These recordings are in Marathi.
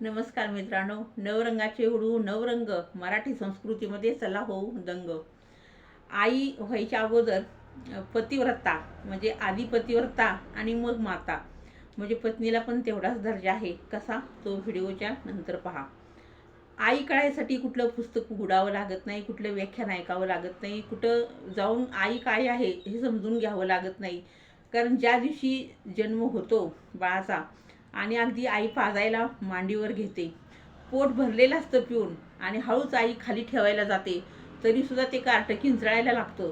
नमस्कार मित्रांनो. नवरंगाचे हुडू नवरंग. मराठी संस्कृतीमध्ये चला होऊ दंग. आई व्हायच्या अगोदर पतिव्रता म्हणजे आधी पतिव्रता आणि मग माता. म्हणजे पत्नीला पण तेवढाच दर्जा आहे. कसा? तो व्हिडिओच्या नंतर पहा. आई कळायसाठी कुठलं पुस्तक उघडावं लागत नाही कुठलं व्याख्यान ऐकावं लागत नाही कुठं जाऊन आई काय आहे हे समजून घ्यावं लागत नाही. कारण ज्या दिवशी जन्म होतो बाळाचा आणि अगदी आई पाजायला मांडीवर घेते. पोट भरलेलं असतं पिऊन आणि हळूच आई खाली ठेवायला जाते. तरीसुद्धा ते कार्ट किंचळायला लागतं.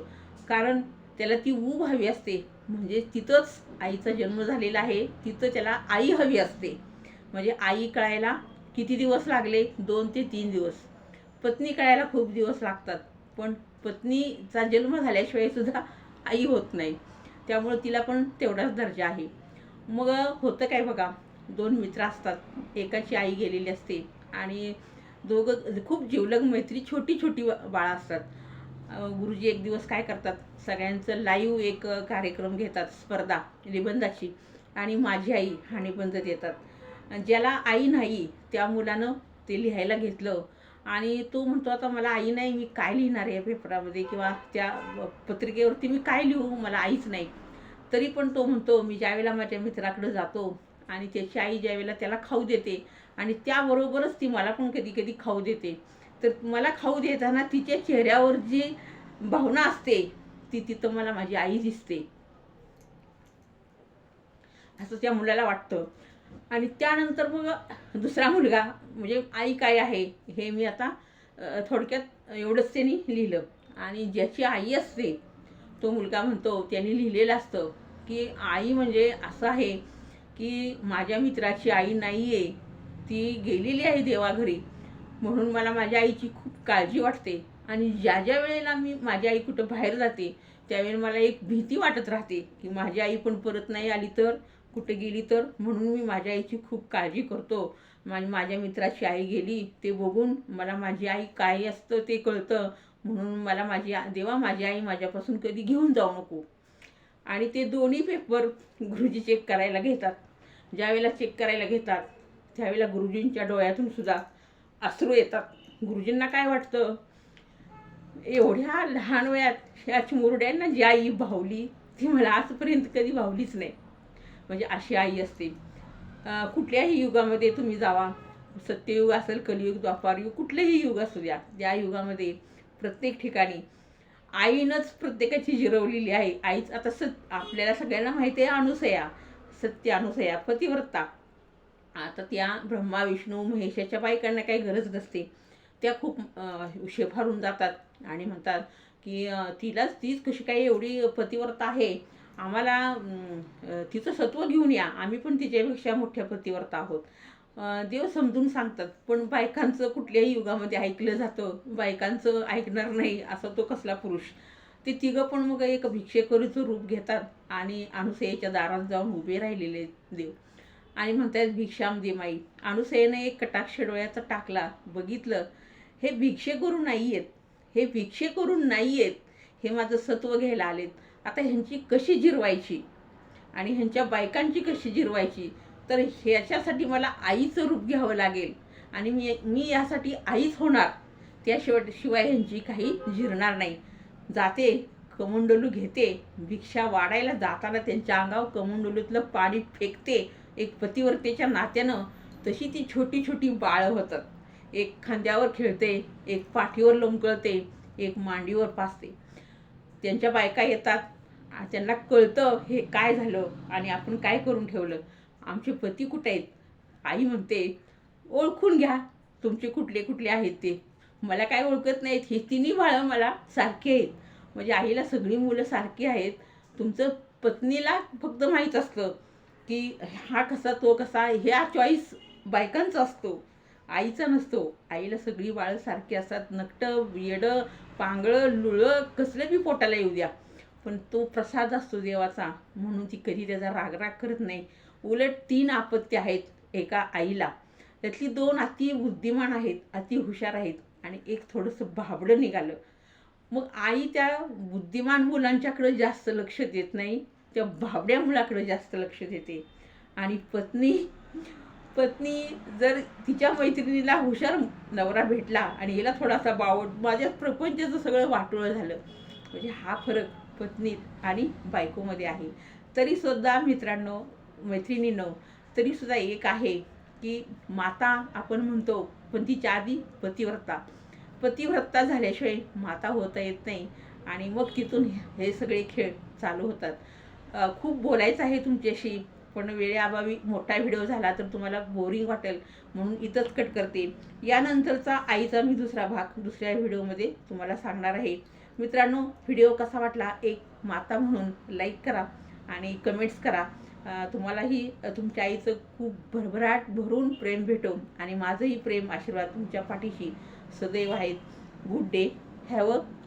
कारण त्याला ती ऊब हवी असते. म्हणजे तिथंच आईचा जन्म झालेला आहे. तिथं त्याला आई हवी असते. म्हणजे आई कळायला किती दिवस लागले? दोन ते तीन दिवस. पत्नी कळायला खूप दिवस लागतात. पण पत्नीचा जन्म झाल्याशिवाय सुद्धा आई होत नाही. त्यामुळं तिला पण तेवढाच दर्जा आहे. मग होतं काय बघा. दोन मित्र असतात. एकाची आई गेलेली असते आणि दोघं खूप जिवलग मैत्री छोटी छोटी बाळं असतात. गुरुजी एक दिवस काय करतात? सगळ्यांचं लाईव्ह एक कार्यक्रम घेतात स्पर्धा निबंधाची. आणि माझी आई हा निबंध देतात ज्याला आई नाही त्या मुलानं ते लिहायला घेतलं. आणि तो म्हणतो आता मला आई नाही मी काय लिहिणार आहे पेपरामध्ये किंवा त्या पत्रिकेवरती मी काय लिहू? मला आईच नाही. तरी पण तो म्हणतो मी ज्यावेळेला माझ्या मित्राकडे जातो आणि त्याची आई ज्यावेळेला त्याला खाऊ देते आणि त्याबरोबरच ती मला पण कधी कधी खाऊ देते. तर मला खाऊ देताना तिच्या चेहऱ्यावर जी भावना असते ती तिथं मला माझी आई दिसते. असं त्या मुलाला वाटतं. आणि त्यानंतर मग दुसरा मुलगा म्हणजे आई काय आहे हे मी आता थोडक्यात एवढंच त्यांनी लिहिलं. आणि ज्याची आई असते तो मुलगा म्हणतो त्यांनी लिहिलेलं असतं की आई म्हणजे असं आहे की माझ्या मित्राची आई नाही आहे ती गेलेली आहे देवाघरी. म्हणून मला माझ्या आईची खूप काळजी वाटते. आणि ज्या ज्या वेळेला मी माझी आई कुठं बाहेर जाते त्यावेळेला मला एक भीती वाटत राहते की माझी आई पण परत नाही आली तर कुठे गेली तर? म्हणून मी माझ्या आईची खूप काळजी करतो. माझी माझ्या मित्राची आई गेली ते बघून मला माझी आई काय असतं ते कळतं. म्हणून मला माझी देवा माझी आई माझ्यापासून कधी घेऊन जाऊ नको. आणि ते दोन्ही पेपर गुरुजी चेक करायला घेतात. ज्यावेळेला चेक करायला घेतात त्यावेळेला गुरुजींच्या डोळ्यातून सुद्धा अश्रू येतात. गुरुजींना काय वाटतं? एवढ्या लहान वयात या चिमुरड्यांना जी आई भावली ती मला आजपर्यंत कधी भावलीच नाही. म्हणजे अशी आई असते. कुठल्याही युगामध्ये तुम्ही जावा. सत्ययुग असेल कलियुग द्वापारयुग कुठलंही युग असू द्या त्या युगामध्ये प्रत्येक ठिकाणी आईनंच प्रत्येकाची जिरवलेली आहे. आईच आता सत आपल्याला सगळ्यांना माहिती आहे अनुसया. सत्य अनुसया पतिव्रता. आता त्या ब्रह्मा विष्णू महेशाच्या बायकांना काही गरज नसते. त्या खूप शेफारून जातात आणि म्हणतात की तिलाच तीच कशी काही एवढी पतिव्रता आहे? आम्हाला तिचं सत्व घेऊन या. आम्ही पण तिच्यापेक्षा मोठ्या पतिव्रता आहोत. देव समजून सांगतात. पण बायकांचं कुठल्याही युगामध्ये ऐकलं जातं. बायकांचं ऐकणार नाही असा तो कसला पुरुष. ते तिघं पण मग एक भिक्षेकरीचं रूप घेतात आणि अनुसयेच्या दारात जाऊन उभे राहिलेले देव. आणि म्हणतात भिक्षाम दे माई. अनुसयेने एक कटाक्ष डोळ्याचा टाकला बघितलं हे भिक्षेकरू नाही आहेत हे भिक्षे करून नाही आहेत हे माझं सत्व घ्यायला आलेत. आता ह्यांची कशी जिरवायची? आणि ह्यांच्या बायकांची कशी जिरवायची? तर ह्याच्यासाठी मला आईचं रूप घ्यावं लागेल. आणि मी मी यासाठी आईच होणार. त्याशिवाय शिवाय ह्यांची काही झिरणार नाही. जाते कमंडलू घेते. भिक्षा वाढायला जाताना त्यांच्या अंगावर कमंडलूतलं पाणी फेकते. एक पतिवर्तेच्या नात्यानं तशी ती छोटी छोटी बाळं होतात. एक खांद्यावर खेळते एक पाठीवर लोंबकळते एक मांडीवर पाचते त्यांच्या बायका येतात. त्यांना कळतं हे काय झालं आणि आपण काय करून ठेवलं. आमचे पती कुठे आहेत? आई म्हणते ओळखून घ्या तुमचे कुठले कुठले आहेत ते. मला काय ओळखत नाहीत. हे तिन्ही बाळं मला सारखे आहेत. म्हणजे आईला सगळी मुलं सारखी आहेत. तुमचं पत्नीला फक्त माहीत असतं की हा कसा तो कसा ह्या चॉईस बायकांचा असतो. आईचा नसतो. आईला सगळी बाळं सारखी असतात. नकटं येडं पांगळं लुळं कसलं बी पोटाला येऊ द्या. पण तो प्रसाद असतो देवाचा. म्हणून ती कधी त्याचा रागराग करत नाही. उलट तीन आपत्ती आहेत एका आईला. त्यातली दोन अति बुद्धिमान आहेत अति हुशार आहेत आणि एक थोडंसं भाबडं निघालं. मग आई त्या बुद्धिमान मुलांच्याकडे जास्त लक्ष देत नाही त्या भाबड्या मुलाकडे जास्त लक्ष देते. आणि पत्नी पत्नी जर तिच्या मैत्रिणीला हुशार नवरा भेटला आणि हिला थोडासा बावट माझ्या प्रपंचाचं सगळं वाटोळं झालं. म्हणजे हा फरक पत्नीत आणि बायकोमध्ये आहे. तरीसुद्धा मित्रांनो मैत्रिणीनं तरीसुद्धा एक आहे की माता आपण म्हणतो पण तिच्या आधी पतिव्रता. पतिव्रता झाल्याशिवाय माता होता येत नाही आणि मग तिथून हे सगळे खेळ चालू होतात. खूप बोलायचं आहे तुमच्याशी पण वेळेअभावी मोठा व्हिडिओ झाला तर तुम्हाला बोरिंग वाटेल म्हणून इथंच कट करते. यानंतरचा आईचा मी दुसरा भाग दुसऱ्या व्हिडिओमध्ये तुम्हाला सांगणार आहे. मित्रांनो व्हिडिओ कसा वाटला एक माता म्हणून लाईक करा आणि कमेंट्स करा. तुम्हालाही तुमच्या आईचं खूप भरभराट भरून प्रेम भेटो आणि माझंही प्रेम आशीर्वाद तुमच्या पाठीशी. सदैव आहेत. Good day. Have a